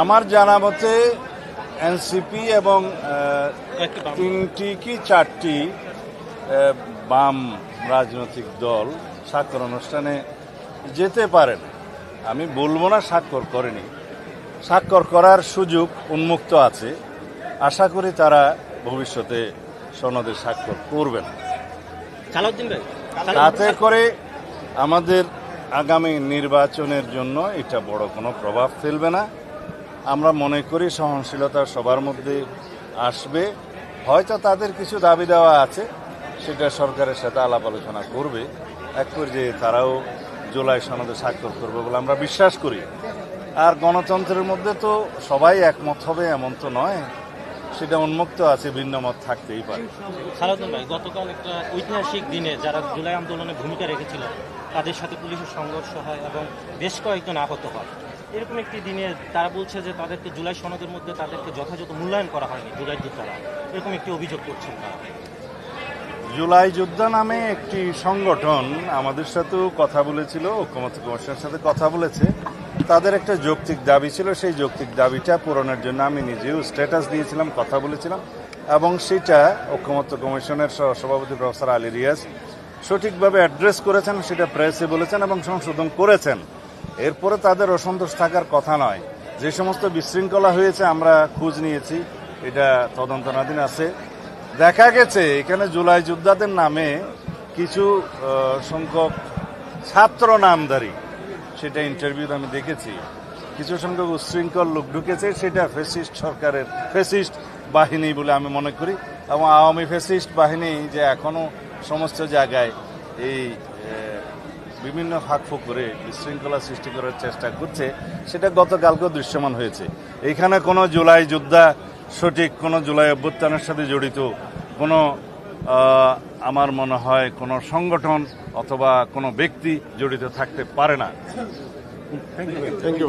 আমার জানা মতে এনসিপি এবং। তিনটি কি চারটি বাম রাজনৈতিক দল স্বাক্ষর অনুষ্ঠানে যেতে পারেন আমি বলব না স্বাক্ষর করেনি। স্বাক্ষর করার সুযোগ উন্মুক্ত আছে। আশা করি তারা ভবিষ্যতে সনদে স্বাক্ষর করবেন। তাতে করে আমাদের আগামী নির্বাচনের জন্য এটা বড় কোনো প্রভাব ফেলবে না। আমরা মনে করি সহনশীলতা সবার মধ্যে আসবে। হয়তো তাদের কিছু দাবি দেওয়া আছে, সেটা সরকারের সাথে আলাপ আলোচনা করবে। এক পর্যায়ে তারাও জুলাই সনদে স্বাক্ষর করবে বলে আমরা বিশ্বাস করি। আর গণতন্ত্রের মধ্যে তো সবাই একমত হবে এমন তো নয়, সেটা উন্মুক্ত আছে, ভিন্ন মত থাকতেই পারে। ভাই, গতকাল একটা ঐতিহাসিক দিনে যারা জুলাই আন্দোলনে ভূমিকা রেখেছিল, তাদের সাথে পুলিশের সংঘর্ষ হয় এবং বেশ কয়েকজন আহত হয়। এরকম একটি দিনে তারা বলছে যে তাদেরকে জুলাই সনদের মধ্যে তাদেরকে যথাযথ মূল্যায়ন করা হয়নি, জুলাই যোদ্ধারা। এরকম একটি অভিযোগ করছেন তারা। জুলাই যোদ্ধা নামে একটি সংগঠন আমাদের সাথেও কথা বলেছিল ঐক্যমত্য কমিশনের সাথে কথা বলেছে। তাদের একটা যৌক্তিক দাবি ছিল, সেই যৌক্তিক দাবিটা পূরণের জন্য আমি নিজেও স্ট্যাটাস দিয়েছিলাম, কথা বলেছিলাম, এবং সেটা ঐক্যমত্য কমিশনের সভাপতি প্রফেসর আলী রিয়াজ সঠিকভাবে অ্যাড্রেস করেছেন, সেটা প্রেসে বলেছেন এবং সংশোধন করেছেন। এরপরে তাদের অসন্তোষ থাকার কথা নয়। যে সমস্ত বিশৃঙ্খলা হয়েছে, আমরা খোঁজ নিয়েছি। এটা তদন্তনাধীন আছে। দেখা গেছে, এখানে জুলাই যোদ্ধাদের নামে কিছু সংখ্যক ছাত্র নামধারী সেটা ইন্টারভিউতে আমি দেখেছি। কিছু সংখ্যক উচ্ছৃঙ্খল লোক ঢুকেছে, সেটা ফেসিস্ট সরকারের ফেসিস্ট বাহিনী বলে আমি মনে করি। এবং আওয়ামী ফেসিস্ট বাহিনী যে এখনও সমস্ত জায়গায় এই বিভিন্ন ফাঁক করে বিশৃঙ্খলা সৃষ্টি করার চেষ্টা করছে সেটা গতকালকেও দৃশ্যমান হয়েছে এখানে কোনো জুলাই যোদ্ধা সঠিক কোনো জুলাই অভ্যুত্থানের সাথে জড়িত কোনো আমার মনে হয় কোনো সংগঠন অথবা কোনো ব্যক্তি জড়িত থাকতে পারে না থ্যাংক ইউ